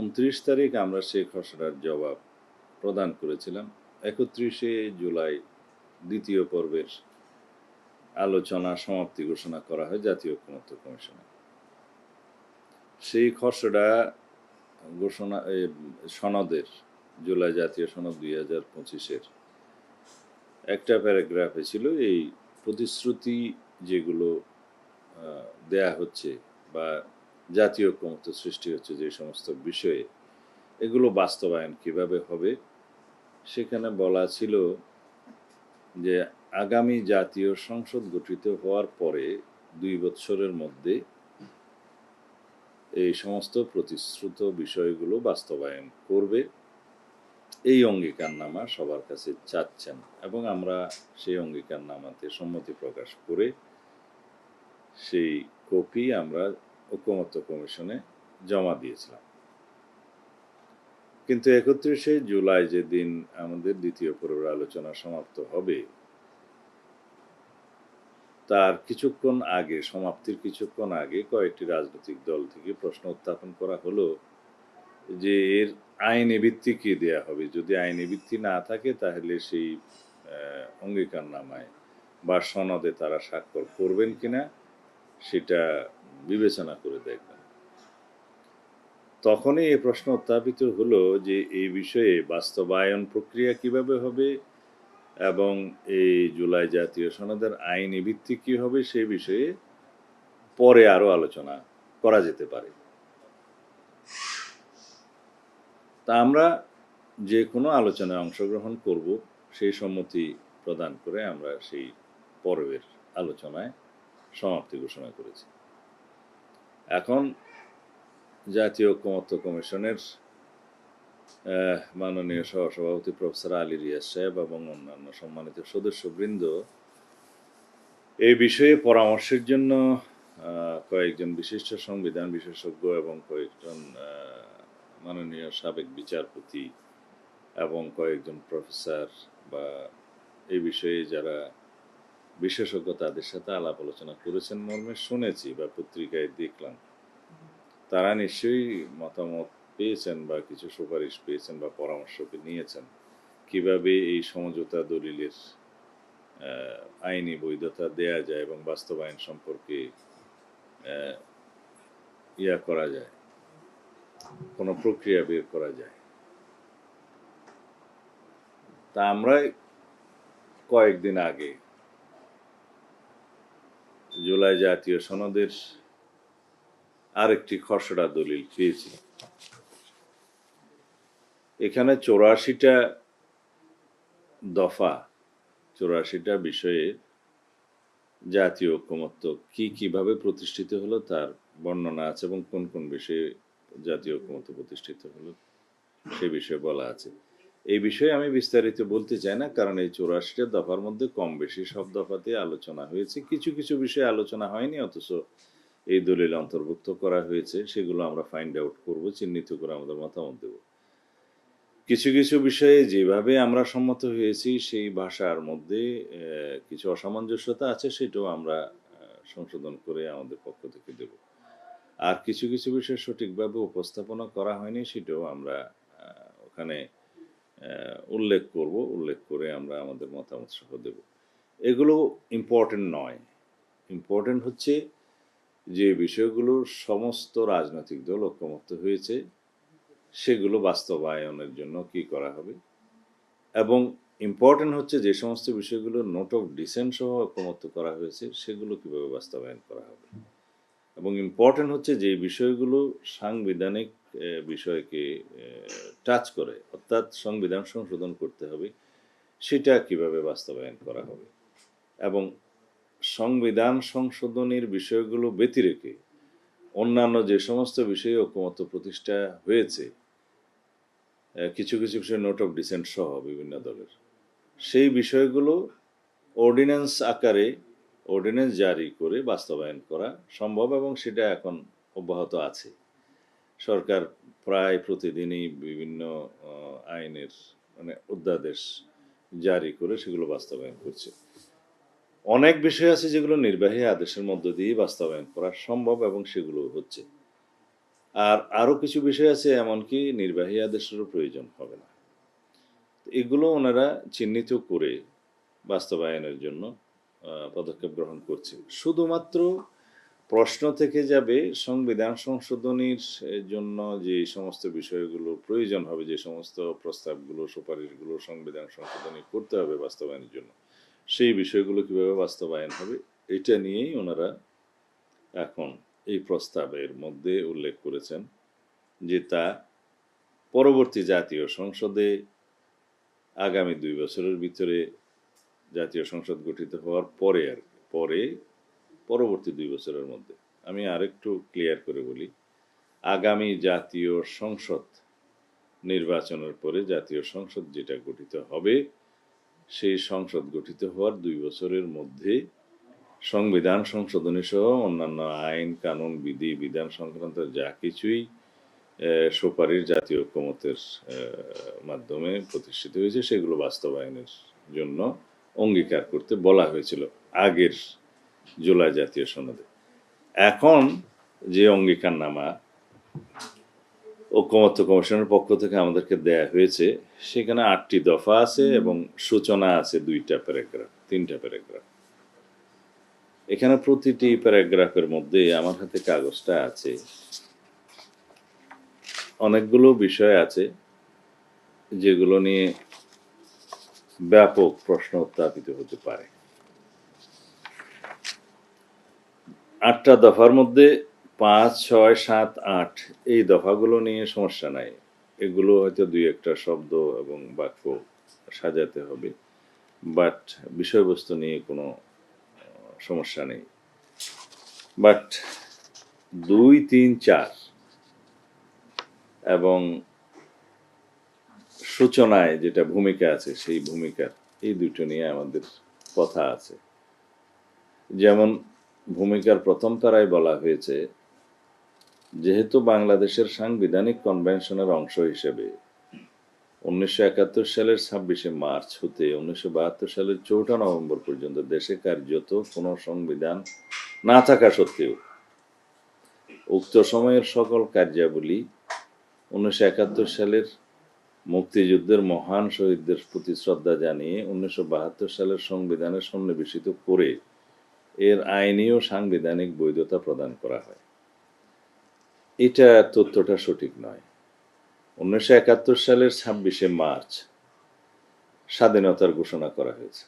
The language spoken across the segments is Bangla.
উনত্রিশ তারিখ আমরা সেই খসড়ার জবাব প্রদান করেছিলাম। একত্রিশে জুলাই দ্বিতীয় পর্বের আলোচনা সমাপ্তি ঘোষণা করা হয় জাতীয় ঐক্যমত্য কমিশনে। সেই খসড়া ঘোষণা সনদের, জুলাই জাতীয় সনদ দুই হাজার পঁচিশের একটা প্যারাগ্রাফে ছিল এই প্রতিশ্রুতি যেগুলো দেয়া হচ্ছে বা জাতীয় ঐক্যমত্য সৃষ্টি হচ্ছে যে সমস্ত বিষয়ে। এগুলো বাস্তবায়ন কীভাবে হবে? সেখানে বলা ছিল যে আগামী জাতীয় সংসদ গঠিত হওয়ার পরে দুই বছরের মধ্যে এই সমস্ত প্রতিশ্রুত বিষয়গুলো বাস্তবায়ন করবে। এই অঙ্গীকারনামা সবার কাছে চাচ্ছেন এবং আমরা সেই অঙ্গীকারনামাতে সম্মতি প্রকাশ করে সেই কপি আমরা ঐক্যমত্য কমিশনে জমা দিয়েছিলাম। কিন্তু একত্রিশে জুলাই যেদিন আমাদের দ্বিতীয় পর্বের আলোচনা সমাপ্ত হবে, তার কিছুক্ষণ আগে, সমাপ্তির কিছুক্ষণ আগে কয়েকটি রাজনৈতিক দল থেকে প্রশ্ন উত্থাপন করা হলো যে এর আইনি ভিত্তি কি দেয়া হবে? যদি আইনি ভিত্তি না থাকে, তাহলে সেই অঙ্গীকারনামায় বা সনদে তারা স্বাক্ষর করবেন কিনা, সেটা বিবেচনা করে দেখবেন। তখনই এই প্রশ্ন উত্থাপিত হলো যে এই বিষয়ে বাস্তবায়ন প্রক্রিয়া কীভাবে হবে এবং এই জুলাই জাতীয় সনদের আইনি ভিত্তি কি হবে সেই বিষয়ে পরে আরও আলোচনা করা যেতে পারে। তা আমরা যে কোনো আলোচনায় অংশগ্রহণ করব সেই সম্মতি প্রদান করে আমরা সেই পর্বের আলোচনায় সমাপ্তি ঘোষণা করেছি। এখন জাতীয় ঐক্যমত্য কমিশনের মাননীয় সহসভাপতি প্রফেসর আলী রিয়াজ সাহেব এবং অন্যান্য সম্মানিত সদস্যবৃন্দ, এই বিষয়ে পরামর্শের জন্য কয়েকজন বিশিষ্ট সংবিধান বিশেষজ্ঞ এবং কয়েকজন মাননীয় সাবেক বিচারপতি এবং কয়েকজন প্রফেসর বা এই বিষয়ে যারা বিশেষজ্ঞ তাদের সাথে আলাপ আলোচনা করেছেন, মর্মে শুনেছি বা পত্রিকায় দেখলাম। তারা নিশ্চয়ই মতামত পেয়েছেন বা কিছু সুপারিশ পেয়েছেন বা পরামর্শ নিয়েছেন। কীভাবে এই সমঝোতা দলিলের আইনি বৈধতা দেয়া যায় এবং বাস্তবায়ন সম্পর্কে ইয়া করা যায়, কোনো প্রক্রিয়া বের করা যায়। তা আমরা কয়েকদিন আগে জুলাই জাতীয় সনদের আরেকটি খসড়া দলিল পেয়েছি। এখানে চৌরাশিটা দফা, চৌরাশিটা বিষয়ে জাতীয় ঐক্যমত্য কি কীভাবে প্রতিষ্ঠিত হলো তার বর্ণনা আছে এবং কোন কোন বিষয়ে জাতীয় ঐক্যমত্য প্রতিষ্ঠিত হলো সে বিষয়ে বলা আছে। এই বিষয়ে আমি বিস্তারিত বলতে চাই না, কারণ এই চৌরাশিটা দফার মধ্যে কম বেশি সব দফাতে আলোচনা হয়েছে। কিছু কিছু বিষয়ে আলোচনা হয়নি, অথচ এই দলিল অন্তর্ভুক্ত করা হয়েছে, সেগুলো আমরা ফাইন্ড আউট করব, চিহ্নিত করে আমাদের মতামত দেব। কিছু কিছু বিষয়ে যেভাবে আমরা সম্মত হয়েছি, সেই ভাষার মধ্যে কিছু অসামঞ্জস্যতা আছে, সেটাও আমরা সংশোধন করে আমাদের পক্ষ থেকে দেব। আর কিছু কিছু বিষয় সঠিকভাবে উপস্থাপনা করা হয়নি, সেটাও আমরা ওখানে উল্লেখ করব, উল্লেখ করে আমরা আমাদের মতামত সহ দেব। এগুলো ইম্পর্টেন্ট নয়। ইম্পর্টেন্ট হচ্ছে যে বিষয়গুলো সমস্ত রাজনৈতিক দল ঐক্যমত্য হয়েছে, সেগুলো বাস্তবায়নের জন্য কি করা হবে? এবং ইম্পর্টেন্ট হচ্ছে যে সমস্ত বিষয়গুলো নোট অফ ডিসেন্ট সহ ঐক্যমত্য করা হয়েছে, সেগুলো কীভাবে বাস্তবায়ন করা হবে? এবং ইম্পর্টেন্ট হচ্ছে যে বিষয়গুলো সাংবিধানিক বিষয়কে টাচ করে, অর্থাৎ সংবিধান সংশোধন করতে হবে, সেটা কীভাবে বাস্তবায়ন করা হবে? এবং সংবিধান সংশোধনের বিষয়গুলো ব্যতিরেকে অন্যান্য যে সমস্ত বিষয়ে ঐক্যমত্য প্রতিষ্ঠা হয়েছে কিছু কিছু বিষয় নোট অফ ডিসেন্ট সহ বিভিন্ন দলের, সেই বিষয়গুলো অর্ডিন্যান্স আকারে অর্ডিন্যান্স জারি করে বাস্তবায়ন করা সম্ভব এবং সেটা এখন অব্যাহত আছে। সরকার প্রায় প্রতিদিনই বিভিন্ন আইনের মানে অধ্যাদেশ জারি করে সেগুলো বাস্তবায়ন করছে। অনেক বিষয় আছে যেগুলো নির্বাহী আদেশের মধ্য দিয়ে বাস্তবায়ন করা সম্ভব এবং সেগুলো হচ্ছে। আর আরও কিছু বিষয় আছে এমনকি নির্বাহী আদেশেরও প্রয়োজন হবে না। এগুলো ওনারা চিহ্নিত করে বাস্তবায়নের জন্য পদক্ষেপ গ্রহণ করছে। শুধুমাত্র প্রশ্ন থেকে যাবে সংবিধান সংশোধনীর জন্য যে সমস্ত বিষয়গুলো প্রয়োজন হবে, যে সমস্ত প্রস্তাবগুলো, সুপারিশগুলো সংবিধান সংশোধনী করতে হবে বাস্তবায়নের জন্য, সেই বিষয়গুলো কীভাবে বাস্তবায়ন হবে, এটা নিয়েই ওনারা এখন এই প্রস্তাবের মধ্যে উল্লেখ করেছেন যে তা পরবর্তী জাতীয় সংসদে আগামী দুই বছরের ভিতরে জাতীয় সংসদ গঠিত হওয়ার পরে আর পরে পরবর্তী দুই বছরের মধ্যে। আমি আরেকটু ক্লিয়ার করে বলি আগামী জাতীয় সংসদ নির্বাচনের পরে জাতীয় সংসদ যেটা গঠিত হবে সেই সংসদ গঠিত হওয়ার দুই বছরের মধ্যে সংবিধান সংশোধনী সহ অন্যান্য আইন কানুন বিধি বিধান সংক্রান্ত যা কিছুই আহ, সুপারিশ জাতীয় ঐক্যমতের মাধ্যমে প্রতিষ্ঠিত হয়েছে সেগুলো বাস্তবায়নের জন্য অঙ্গীকার করতে বলা হয়েছিল আগের জুলাই জাতীয় সনদে। এখন যে অঙ্গীকারনামা ঐক্যমত্য কমিশনের পক্ষ থেকে আমাদেরকে দেয়া হয়েছে সেখানে আটটি দফা আছে এবং সূচনা আছে দুইটা প্যারাগ্রাফ তিনটা প্যারাগ্রাফ। এখানে প্রতিটি প্যারাগ্রাফের মধ্যে আমার হাতে কাগজটা আছে। অনেকগুলো বিষয় আছে যেগুলো নিয়ে ব্যাপক প্রশ্ন উত্থাপিত হতে পারে। আটটা দফার মধ্যে পাঁচ, ছয়, সাত, আট এই দফাগুলো নিয়ে সমস্যা নাই। এগুলো হয়তো দুই একটা শব্দ এবং বাক্য সাজাতে হবে, বাট বিষয়বস্তু নিয়ে কোনো সমস্যা নেই। বাট দুই, তিন, চার এবং সূচনায় যেটা ভূমিকা আছে, সেই ভূমিকার এই দুটো নিয়ে আমাদের কথা আছে। যেমন ভূমিকার প্রথম তারাই বলা হয়েছে, যেহেতু বাংলাদেশের সাংবিধানিক কনভেনশনের অংশ হিসেবে উনিশশো একাত্তর সালের ছাব্বিশে মার্চ হতে উনিশশো বাহাত্তর সালের চৌঠা নভেম্বর পর্যন্ত দেশে কার্যত কোনো সংবিধান না থাকা সত্ত্বেও উক্ত সময়ের সকল কার্যাবলী উনিশশো একাত্তর সালের মুক্তিযুদ্ধের মহান শহীদদের প্রতি শ্রদ্ধা জানিয়ে উনিশশো বাহাত্তর সালের সংবিধানে সন্নিবেশিত করে এর আইনি ও সাংবিধানিক বৈধতা প্রদান করা হয়। এটা তথ্যটা সঠিক নয়। উনিশশো সালের ছাব্বিশে মার্চ স্বাধীনতার ঘোষণা করা হয়েছে।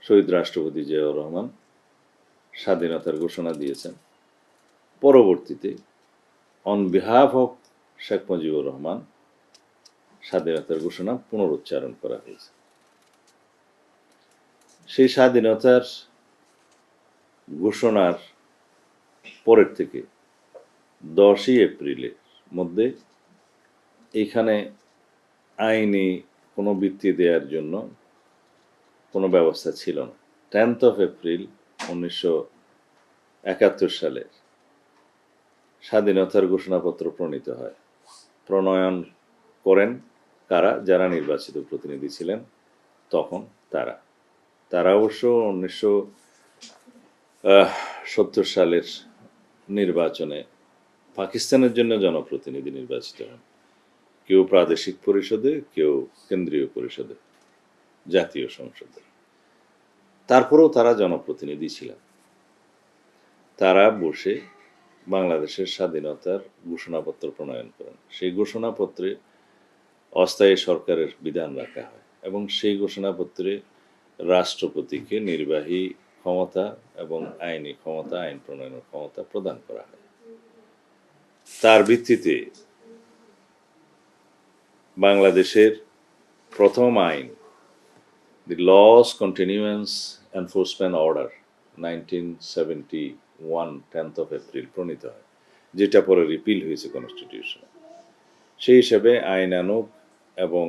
শহীদ রাষ্ট্রপতি জিয়াউর রহমান স্বাধীনতার ঘোষণা দিয়েছেন। পরবর্তীতে on behalf of Sheikh Mujibur Rahman স্বাধীনতার ঘোষণা পুনরুচ্চারণ করা হয়েছে। সেই স্বাধীনতার ঘোষণার পরের থেকে দশই এপ্রিলের মধ্যে এখানে আইনি কোনো বৃত্তি দেওয়ার জন্য কোনো ব্যবস্থা ছিল না। টেন্থ অফ এপ্রিল উনিশশো একাত্তর সালের স্বাধীনতার ঘোষণাপত্র প্রণীত হয়। প্রণয়ন করেন কারা? যারা নির্বাচিত প্রতিনিধি ছিলেন তখন তারা। তারা অবশ্য উনিশশো সত্তর সালের নির্বাচনে পাকিস্তানের জন্য জনপ্রতিনিধি নির্বাচিত হন। কেউ প্রাদেশিক পরিষদে, কেউ কেন্দ্রীয় পরিষদে, জাতীয় সংসদে। তারপরেও তারা জনপ্রতিনিধি ছিলেন। তারা বসে বাংলাদেশের স্বাধীনতার ঘোষণাপত্র প্রণয়ন করেন। সেই ঘোষণাপত্রে অস্থায়ী সরকারের বিধান রাখা হয় এবং সেই ঘোষণাপত্রে রাষ্ট্রপতিকে নির্বাহী ক্ষমতা এবং আইনি ক্ষমতা, আইন প্রণয়নের ক্ষমতা প্রদান করা হয়। তার ভিত্তিতে বাংলাদেশের প্রথম আইন the laws continuance enforcement order nineteen seventy one tenth of April প্রণীত হয়, যেটা পরে রিপিল হয়েছে কনস্টিটিউশনে সেই হিসাবে আইনানুগ এবং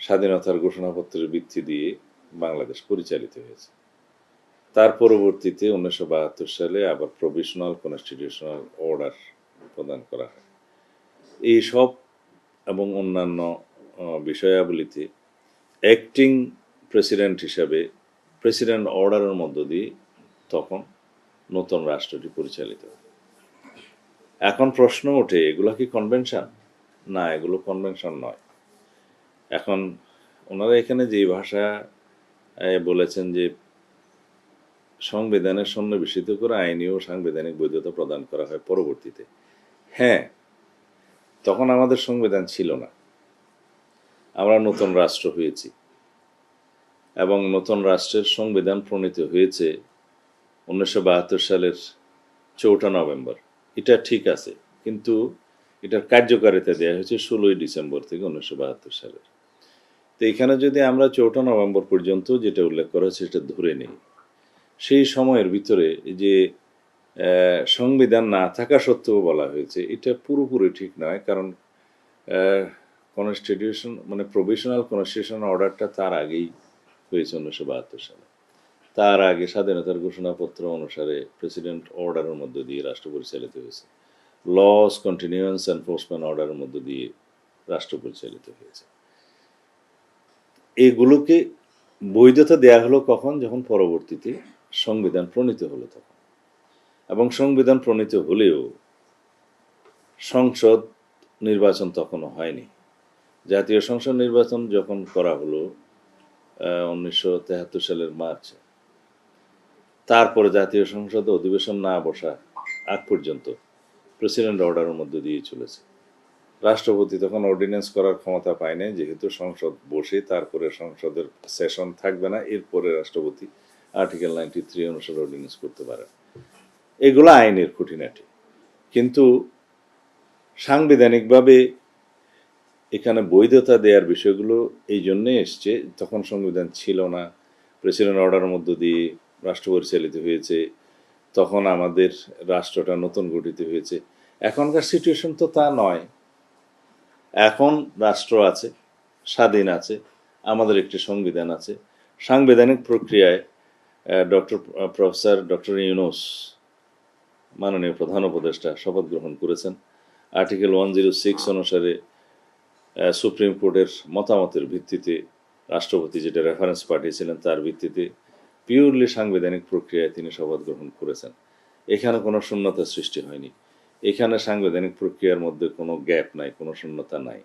স্বাধীনতার ঘোষণাপত্রের ভিত্তি দিয়ে বাংলাদেশ পরিচালিত হয়েছে। তার পরবর্তীতে উনিশশো বাহাত্তর সালে আবার প্রভিশনাল কনস্টিটিউশনাল অর্ডার প্রদান করা হয়। এই সব এবং অন্যান্য বিষয়াবলিতে অ্যাক্টিং প্রেসিডেন্ট হিসাবে প্রেসিডেন্ট অর্ডারের মধ্য দিয়ে তখন নতুন রাষ্ট্রটি পরিচালিত এখন প্রশ্ন ওঠে, এগুলো কি কনভেনশন না, এগুলো কনভেনশন নয়। এখন ওনারা এখানে যে ভাষা বলেছেন যে সংবিধানের সন্নিবেশিত করে আইনি ও সাংবিধানিক বৈধতা প্রদান করা হয় পরবর্তীতে। হ্যাঁ তখন আমাদের সংবিধান ছিল না। আমরা নতুন রাষ্ট্র হয়েছি এবং নতুন রাষ্ট্রের সংবিধান প্রণীত হয়েছে উনিশশো বাহাত্তর সালের চৌঠা নভেম্বর। এটা ঠিক আছে, কিন্তু এটার কার্যকারিতা দেওয়া হয়েছে ষোলোই ডিসেম্বর থেকে উনিশশো বাহাত্তর সালের। তো এখানে যদি আমরা চৌঠা নভেম্বর পর্যন্ত যেটা উল্লেখ করা হয়েছে সেটা ধরে নেই। সেই সময়ের ভিতরে যে সংবিধান না থাকা সত্ত্বেও বলা হয়েছে, এটা পুরোপুরি ঠিক নয়। কারণ কনস্টিটিউশন মানে প্রভিশনাল কনস্টিটিউশন অর্ডারটা তার আগেই হয়েছে উনিশশো বাহাত্তর সালে। তার আগে স্বাধীনতার ঘোষণাপত্র অনুসারে প্রেসিডেন্ট অর্ডারের মধ্য দিয়ে রাষ্ট্র পরিচালিত হয়েছে। লস কন্টিনিউয়েন্স এনফোর্সমেন্ট অর্ডারের মধ্য দিয়ে রাষ্ট্র পরিচালিত হয়েছে। এগুলোকে বৈধতা দেয়া হলো কখন? যখন পরবর্তীতে সংবিধান প্রণীত হলো তখন। এবং সংবিধান প্রণীত হলেও সংসদ নির্বাচন তখনও হয়নি। জাতীয় সংসদ নির্বাচন যখন করা হলো উনিশশো তেহাত্তর সালের মার্চে, তারপরে জাতীয় সংসদ অধিবেশন না বসা আগ পর্যন্ত প্রেসিডেন্ট অর্ডারের মধ্যে দিয়ে চলেছে। রাষ্ট্রপতি তখন অর্ডিন্যান্স করার ক্ষমতা পায়নি, যেহেতু সংসদ বসে, তারপরে সংসদের সেশন থাকবে না, এরপরে রাষ্ট্রপতি আর্টিকেল নাইনটি থ্রি অনুসারে অর্ডিন্যান্স করতে পারে এগুলো আইনের খুঁটিনাটি। কিন্তু সাংবিধানিকভাবে এখানে বৈধতা দেওয়ার বিষয়গুলো এই জন্যে এসছে, তখন সংবিধান ছিল না প্রেসিডেন্ট অর্ডারের মধ্য দিয়ে রাষ্ট্র পরিচালিত হয়েছে, তখন আমাদের রাষ্ট্রটা নতুন গঠিত হয়েছে। এখনকার সিচুয়েশন তো তা নয়। এখন রাষ্ট্র আছে, স্বাধীন আছে, আমাদের একটি সংবিধান আছে। সাংবিধানিক প্রক্রিয়ায় ডক্টর প্রফেসর ডক্টর ইউনুস, মাননীয় প্রধান উপদেষ্টা শপথ গ্রহণ করেছেন। আর্টিকেল ওয়ান জিরো সিক্স অনুসারে সুপ্রিম কোর্টের মতামতের ভিত্তিতে রাষ্ট্রপতি যেটা রেফারেন্স পাঠিয়েছিলেন তার ভিত্তিতে পিওরলি সাংবিধানিক প্রক্রিয়ায় তিনি শপথ গ্রহণ করেছেন। এখানে কোনো শূন্যতা সৃষ্টি হয়নি। এখানে সাংবিধানিক প্রক্রিয়ার মধ্যে কোনো গ্যাপ নাই, কোনো শূন্যতা নাই।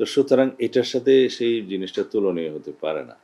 তো সুতরাং এটার সাথে সেই জিনিসটা তুলনীয় হতে পারে না।